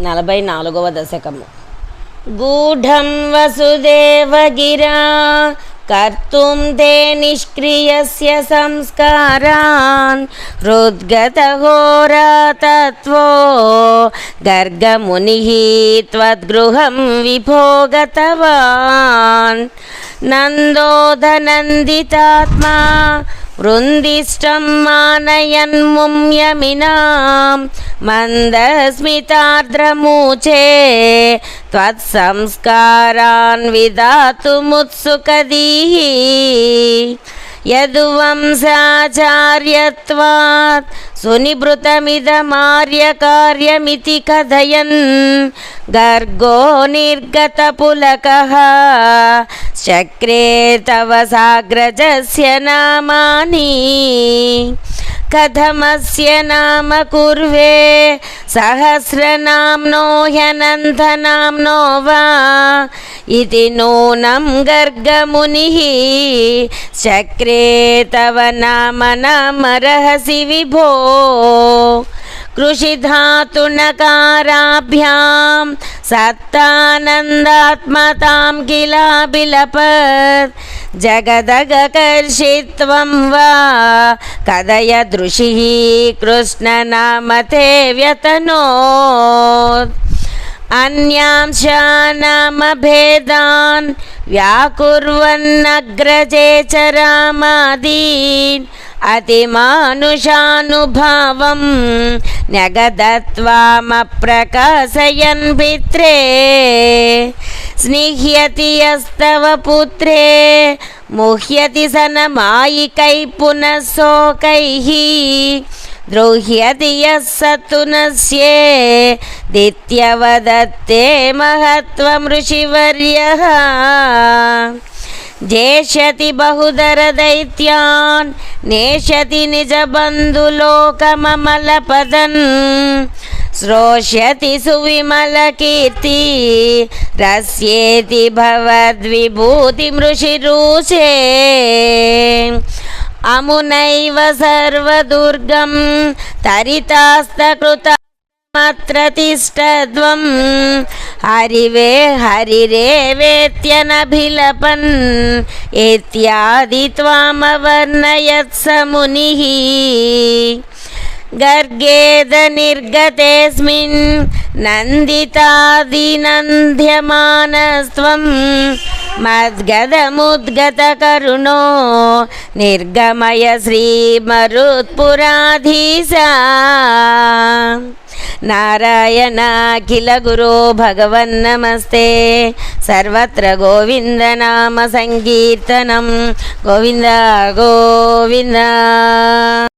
నలభై నాలుగవ దశకము. గూఢం వసుదేవగిరా కర్తుం తే నిష్క్రియస్య సంస్కారాన్ హృద్గతఘోరతత్వో గర్గముని త్వద్గృహం విభోగతవాన్. నందోదనందితాత్మా వృందిష్టం మానయన్ముమ్యమినాం మందస్మితార్ద్రమూచే త్వత్సంస్కారాన్ విదాతుముత్సుకదీः యద్వంశాచార్యత్వాత్ సునిభృతమిదమార్యకార్యమితి కథయన్ గర్గో నిర్గతపులకः చక్రే తవ సాగ్రజస్య నామాని కథమస్య నామ కుర్వే సహస్రనామ్నో హ్యనందనామ్నో వా ఇది నూనం గర్గముని చక్రే తవ నామ నామరహసి విభో कृषिधातुनकाराभ्यां सत्तानन्दात्मतां किलाबिलपत् जगदगकर्षित्वं वा कदय दृशिः कृष्णनामते व्यतनोत्। अन्यांशानामभेदान् व्याकुर्वन्नग्रजे च रामादीन्। అతి మానుషానుభావం న్యగదత్వామప్రకాశయన్ పిత్రే స్నిహ్యతి యస్తవ పుత్రే ముహ్యతి సనమాయికై పునఃశోకైః ద్రోహ్యతి యస్సత్తు నస్యే దిత్యవదత్తే మహత్వం ఋషివర్యః महत्त्वं ऋषिवर्यः जेष्यति बहुधरदैत्यान् नेष्यति निजबन्धुलोकममलपदन् श्रोष्यति सुविमलकीर्ति रस्येति भवद्विभूतिमृषिरूचे अमुनैव सर्वदुर्गं तरितास्तकृता मत्र హరివే హరిరేవేత్యనభిలపన్ ఏత్యాది త్వామవర్ణయత్సముని గర్గేద నిర్గతేస్మిన్ నందితాదినంద్యమానస్త్వం మద్గదముద్గతకరుణో నిర్గమయ శ్రీమరుత్పురాధీశా. నారాయణఖిల గురో భగవన్ నమస్తే. సర్వత్ర గోవింద నామ సంకీర్తనం. గోవింద గోవింద.